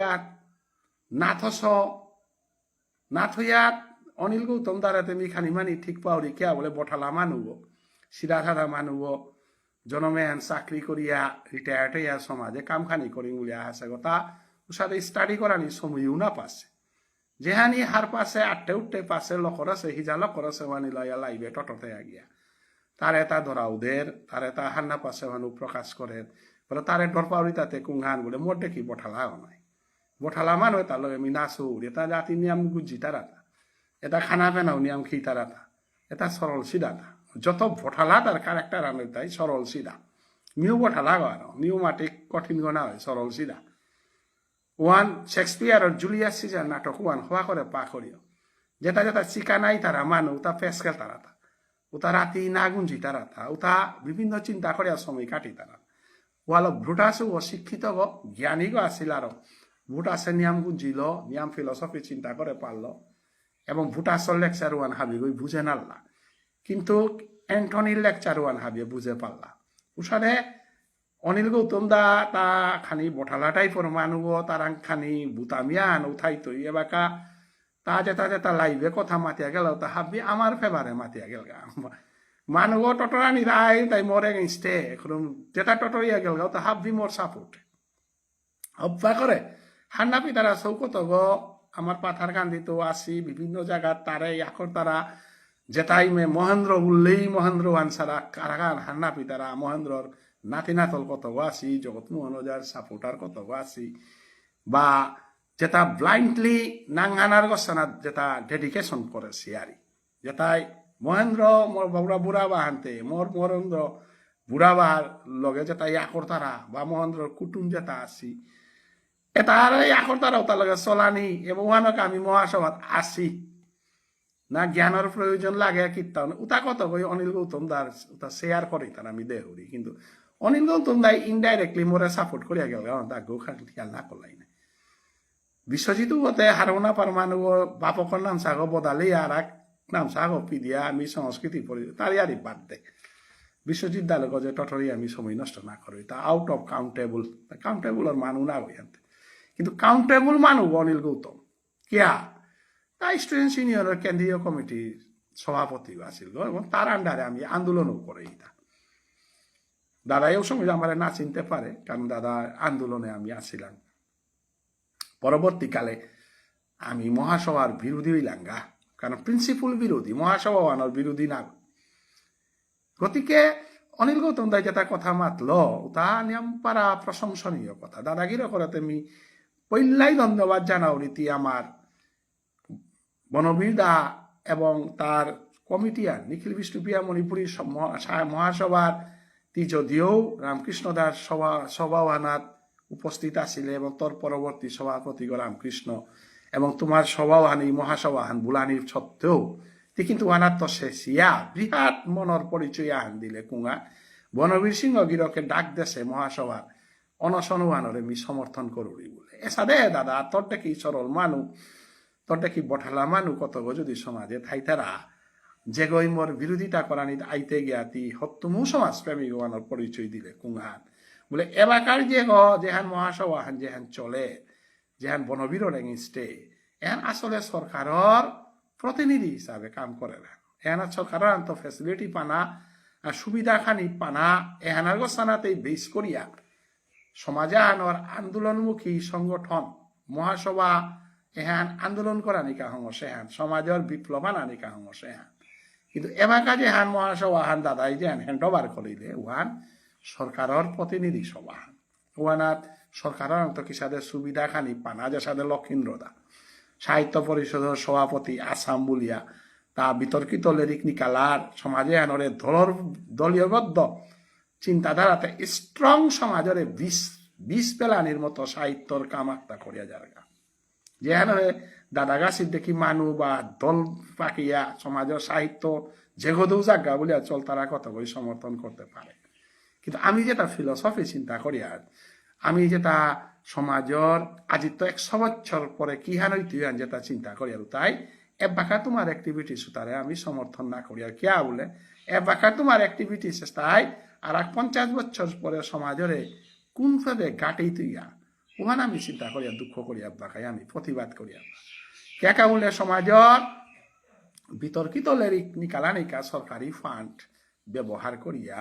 গাত না থস না অনিল গৌতম দ্বারাতে মিখানি মানি ঠিক পাওরি কিয়া বলে বঠালা মানুব সাধা মানুব জনমেন চাকরি করিয়া রিটায়ার্ড হইয়া সমাজে কামখানি করি বলিয়া আছে। কথা উসাদে স্টাডি করানি সময়ও না পাছে যেহানি হার পাশে আটটে উঠতে পাশে লকর আছে হিজা লকর আছে, মানি লয়া লাইবে টটতে আগিয়া তার এটা ধরা ওদের তার এটা হান্না পাশে মানুষ প্রকাশ করে বলে তারে ডর পাউরি তাতে কুংহান বলে মোর দেখি বঠালা নাই। মানুষ তার লগে আমি নাচো এটা জাতি নিয়ম গুজি তারা এটা খানা পেনাও নিয়ম খি তারা এটা সরল সিধা তা যত বঠালা তার ক্যারেক্টার আনে তাই সরল সিধা মিউ বঠালা আর মিউ মাটি কঠিন গনা হয় সরল সিধা ওয়ান শেক্সপিয়ারের জুলিয়াস সিজার নাটক ওয়ান হওয়া করে পা করিও যেটা যেটা চিকা নাই তারা মানু তা ফেসকেল তারা তা উতা রাতি না গুঞ্জি তারা তা উতা বিভিন্ন চিন্তা করে সময় কাটি তারা ওয়াল ভ্রুটাসু অশিক্ষিত গ জ্ঞানী গো আসিল আর ভুটাসে নিয়ম গুঞ্জিল নিয়ম ফিলসফি চিন্তা করে পারল, এবং ভুটাসর লেকচার ওয়ান হাবি গই বুঝে নাল্লা কিন্তু অ্যান্টনির লেকচার ওয়ান হাবিয়ে বুঝে পারলা। উসারে অনিল গৌতম দা তা খানি বঠালা টাইপর মানুব তারাং খানি বুতামিয়ান উঠাই তৈ এবাকা। তা যেটা যেটা লাইভে কথা মাতিয়া গেল, তা হাবি আমার ফেভারে মাতিয়া গেল গা। মানুষ টটরানি রাই তাই মোর এগেনস্টে এখন যেটা টটরিয়া গেল তা হাবি মোর সাপোর্ট অভ্যা করে হান্না পিতারা চৌকত গ আমার পাথার গান্ধী তো আসি বিভিন্ন জায়গার তারে এখন তারা যেটাই মে মহেন্দ্র বললেই মহেন্দ্র আনসারা কারাগার হান্না পিতারা মহেন্দ্রর নাতি নাতল কত আসি জগৎমোহন ওজার সাপোর্টার কত গো আসি বা যেটা ব্লাইন্ডলি নাঙ্গানার গছানাত যেটা ডেডিকেশন করে সিয়ারি যেটাই মহেন্দ্র মোর বাবুরা বুড়া বাহান্তে মোর মহেন্দ্র বুড়া বাহার লগে যেটা ইয়াকর তারা বা মহেন্দ্রর কুটুম যেটা আসি এটা আর ইয়াকর তারাও তার লগে, চলানি। এবং আমি মহাসভাত আসি না জ্ঞানের প্রয়োজন লাগে কীর্তন উতা কত কই অনিল গৌতম দার উতা শেয়ার করে তার আমি দেহরি কিন্তু অনিল গৌতম দাই ইনডাইরেক্টলি মোরে সাপোর্ট করিয়া গেল তাক গৌ খেয়াল না করলাই না বিশ্বজিৎ বতে হারমোনা পারমাণু বাপকর নাম সাগ বদালি আর এক নাম সাগ পিদিয়া আমি সংস্কৃতি পড়ি তারই আরই বাদ দে। বিশ্বজিৎ দালে যে টটরি আমি সময় নষ্ট না করি তা আউট অফ কাউন্টেবল কাউন্টেবলের মানু না হই কিন্তু কাউন্টেবল মানু অনিল গৌতম। কেয়া? তা স্টুডেন্ট সিনিয়রের কেন্দ্রীয় কমিটির সভাপতি আছিল এবং তার আন্ডারে আমি আন্দোলনও করে এটা দাদা এই সময় আমার না চিনতে পারে, কারণ দাদা আন্দোলনে আমি আসছিলাম পরবর্তীকালে আমি মহাসভার বিরোধী হইলাম গা, কারণ প্রিন্সিপাল বিরোধী, মহাসভা আনার বিরোধী না। গতিকে অনিল গৌতম দাই যেটা কথা মাতল, তা নিয়ম পারা প্রশংসনীয় কথা। দাদাগিরি করে তুমি পইল্লাই ধন্যবাদ জানাও রীতি আমার। বনবীর দা এবং তার কমিটিয়ান নিখিল বিষ্ণুপ্রিয়া মণিপুরী মহাসভার তি যদিও রামকৃষ্ণ দাস সভা সভাওয়ানাত উপস্থিত আছিলে এবং তোর পরবর্তী সভাপতি রামকৃষ্ণ এবং তোমার সভাওয়ান এই মহাসভাহান বুলানির সত্ত্বেও তি কিন্তু আনার তো শেষিয়া, বৃহৎ মনের পরিচয় আহান দিলে কুঙা। বনবীর সিংহ গিরকে ডাক দেশে মহাসভার অনশনওয়ানরে মি সমর্থন করুরি বলে এসা দে দাদা তোর কি সরল মানু? তোর কি বঠালা মানু? কত গো যদি সমাজে থাইতারা যে গই মোর বিরোধিতা করানি আইতে গিয়াতি হত্তুমু সমাজ প্রেমী গোয়ানোর পরিচয় দিলে কুংহান বলে, এবাকার যে গ, যেহান মহাসভাহান যেহান চলে, যেহান বনবীরের এগেনস্টে এহান আসলে সরকারের প্রতিনিধি হিসাবে কাম করে না এহান সরকারের তো ফেসিলিটি পানা, আর সুবিধা খানি পানা এহানার গোসানাতে বেশ করিয়া সমাজে আনোর আন্দোলনমুখী সংগঠন। মহাসভা এহান আন্দোলন করা নিকা হঙ সেহান সমাজের বিপ্লব আনিকা নিকা হঙ সেহান কিন্তু এবাকা যে হান মহাসভা হান দাদাই যে ওভার করিলে, উহান সরকারের প্রতিনিধি সভা হান। উহানাত সরকারের অন্ত কিসাদের সুবিধা খানি পানা যে সাথে লক্ষিন্দ্রদা। সাহিত্য পরিষদের সভাপতি আসাম বলিয়া তা বিতর্কিত লেরিক নিকালার সমাজে আনরে দলর দলীয়বদ্ধ চিন্তাধারাতে স্ট্রং সমাজরে বিষ বিষ পেলানির মতো সাহিত্যর কামাক্তা করিয়া যারগা যেহেন দাদাগাছির দেখি মানু বা দল পাকিয়া সমাজের সাহিত্য যেগদৌ জাগা বলিয়া চল, তারা কত বই সমর্থন করতে পারে। কিন্তু আমি যেটা ফিলসফি চিন্তা করি আর আমি যেটা সমাজের আজি তো একশো বছর পরে কি হান যেটা চিন্তা করি আর তাই এবাকা তোমার অ্যাক্টিভিটিস তারে আমি সমর্থন না করি আর কিয়া বলে? এবাকা তোমার অ্যাক্টিভিটিস তাই আর এক পঞ্চাশ বছর পরে সমাজরে কোন ভাবে গাটেই তুইয়া? উহান আমি চিন্তা করিয়া, দুঃখ করিয়া বাকাই আমি প্রতিবাদ করিয়া। কেকা বলে সমাজত বিতর্কিত লেরিক নিকালা নিকা সরকারি ফান্ড ব্যবহার করিয়া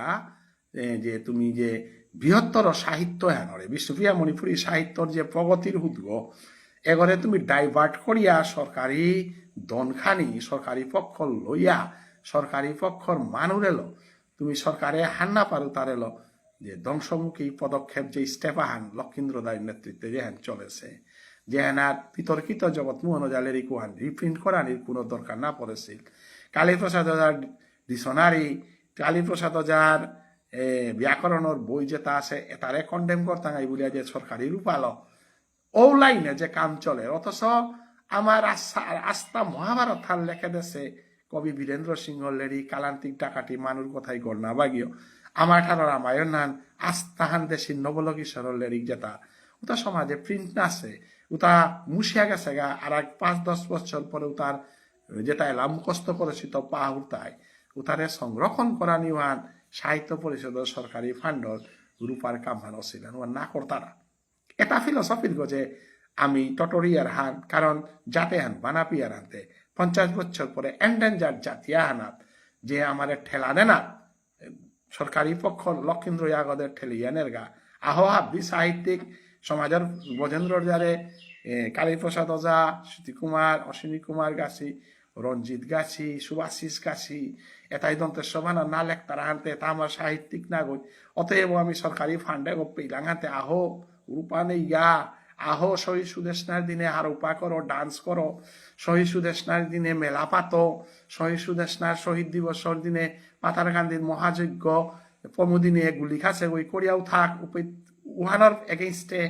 যে তুমি যে বৃহত্তর সাহিত্য হ্যানরে বিশ্বপ্রিয়া মণিপুরী সাহিত্যর যে প্রগতির হুদগ এগরে তুমি ডাইভার্ট করিয়া সরকারি দনখানি সরকারি পক্ষ লইয়া, সরকারি পক্ষর লো তুমি সরকারে হান্না পারো তারে লো। যে ধ্বংসমুখী পদক্ষেপ যে স্টেপাহান লক্ষিন্দ্র দায়ের নেতৃত্বে যেহান চলেছে। যেহান আর বিতর্কিত জগৎ মোহন জালের কুহান রিপ্রিন্ট করানির কোনো দরকার না পড়েছিল। কালীপ্রসাদ ওজার ডিকশনারি কালীপ্রসাদ ওজার ব্যাকরণের বই যেটা আছে এটারে কন্ডেম করতাঙ্গাই বলিয়া যে সরকারি রূপালো ও লাইনে যে কাম চলে, অথচ আমার আস্থা আস্থা মহাভারত লেখে দেশে কবি বীরেন্দ্র সিংহ লেরি, কালান্তিক ডাকাটি মানুষ কথাই গড়না বাগিও। আমার ঠানো রামায়ণ নান আস্থাহান দেশি নবলকিশোর লেরিক যেটা ওটা সমাজে প্রিন্ট না আছে ওটা মুছিয়া গেছে গা, আর এক পাঁচ দশ বছর পরে তার যেটা এলাম, মুখস্থ করেছি তো পা উতায় উতারে সংরক্ষণ করা নিওয়ান সাহিত্য পরিষদের সরকারি ফান্ডর রূপার কামান ছিলেন ও না করতারা এটা ফিলসফির গো যে আমি টটরিয়ার হান, কারণ জাতে হান বানাপিয়ার হানতে পঞ্চাশ বছর পরে এন্ডেঞ্জার জাতিয়া হানাত যে আমার ঠেলা দেনা সরকারি পক্ষ লক্ষিন্দ্র ইয়াগদের ঠেলিয়ানের গা। আহ হাব্বি সাহিত্যিক সমাজের বজেন্দ্র যারে কালীপ্রসাদ ওজা স্মৃতি কুমার, অশ্বিনী কুমার গাছি, রঞ্জিত গাছি, সুভাশিস গাছি এটাই দন্তের সভানা না লেখ তারা হানতে এটা আমার সাহিত্যিক না গই। অতএব আমি সরকারি ফান্ডে পেইলাং হাতে। আহো রূপা নেই গা আহো শহীদ সুদেশনার দিনে হারুপা করো ডান্স করো শহীদ সুদেশনার দিনে মেলা পাতো। শহীদ সুদেশনার শহীদ দিবসর দিনে পাতার গান্ধীর মহাযজ্ঞ প্রমোদিনে গুলি খাসে ওই করিয়াও থাক উপে- উহানোর এগেইনস্টে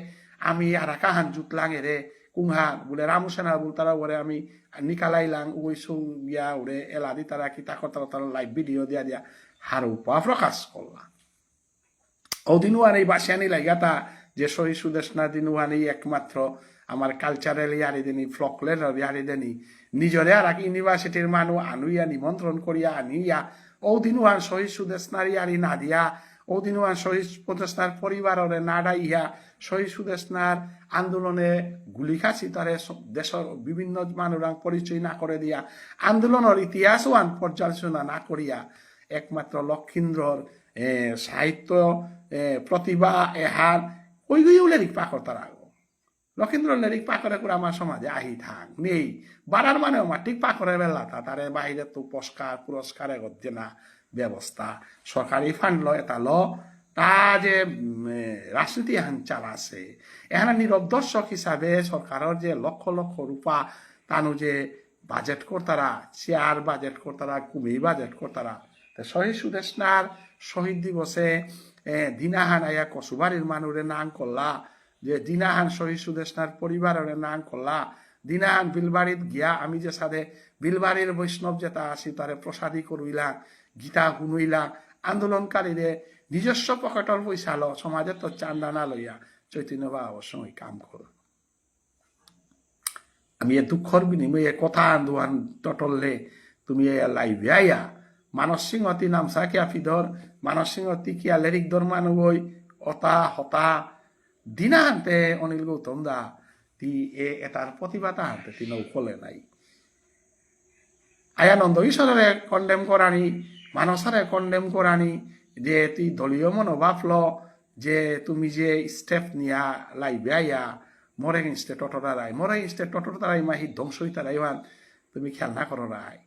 আমি আর কাহান জুতলাং এরে কুংহা বলে রামুসেনা বল তারা ওরে আমি নিকালাইলাং ওই সৌ গিয়া ওরে এলা দি তারা কি তাকর তারা তারা লাইভ ভিডিও দিয়া। দিয়া হারুপা প্রকাশ করলাম ওদিন আর এই বাসিয়ানি লাগাতা যে শহীদ সুদেশনা দিন ওয়ানি একমাত্র আমার কালচারাল ইয়ারি দেনি ফ্লকলের ইয়ারি দেনি। নিজরে আর এক ইউনিভার্সিটির মানুষ আনুইয়া, নিমন্ত্রণ করিয়া, আনিয়া ও দিন ওয়ান শহীদ সুদেশনার ইয়ারি না দিয়া ও দিন ওয়ান শহীদ সুদেশনার পরিবাররে না ডাইয়া আন্দোলনে গুলি খাসি তারে দেশের বিভিন্ন মানুষরাং পরিচয় না করে দিয়া, আন্দোলনের ইতিহাস ওয়ান পর্যালোচনা না করিয়া একমাত্র লক্ষিন্দ্রর সাহিত্য প্রতিভা এহার ওইগুলো লেরিক পাকর তারা লক্ষিন্দ্র লেরিক পাকরে করে আমার সমাজে আহি থাক, নেই। বাড়ার মানে আমার ঠিক পাকরের বেলা তা, তারে বাহিরে তো পুরস্কার পুরস্কার এগত যে না ব্যবস্থা। সরকারি ফান্ড ল এটা ল। তা যে রাজনীতি এখন চালাছে। এখানে নীরব দর্শক হিসাবে সরকারের যে লক্ষ লক্ষ রূপা, তানু যে বাজেট করতারা চেয়ার বাজেট করতারা কুমি বাজেট করতারা শহীদ সুদেশনার শহীদ দিবসে এ, দিনাহান আয়া কসুবাড়ির মানুষের নাম করলা যে দিনাহান শহীদ সুদেশনার পরিবারের নাম করলা দিনাহান বিলবাড়িত গিয়া আমি যে সাথে বিলবাড়ির বৈষ্ণব যেটা আছি তারে প্রসাদী করইলা গীতা শুনইলা আন্দোলনকারীরে নিজস্ব পকেটর পয়সা ল সমাজে তো চান্দা না লইয়া চৈতন্য বা অবশ্যই কাম করো আমি এ দুঃখর বিনিময়ে কথা আন্দোলন টটললে তুমি লাইভে আইয়া মানস সিংহতি নামসা কিয়া ফিধর মানস সিংহতি কিয়া লেরিক দর মানুষ অতা হতা? দিনা হানতে অনিল গৌতম দা, তি এ এটার প্রতিভা হানতে তি নৌকলে নাই। আয়ানন্দ ঈশ্বরে কন্ডেম করানি মানসারে কন্ডেম করানি যে তুই দলীয় মনোভাব ল, যে তুমি যে স্টেপ নিয়া লাইবে আইয়া মরে ইনস্টে টটরারাই মরে ইনস্টে টটরারাই মাহি ধ্বংস হইতারাই তুমি খেয়াল না করো রায়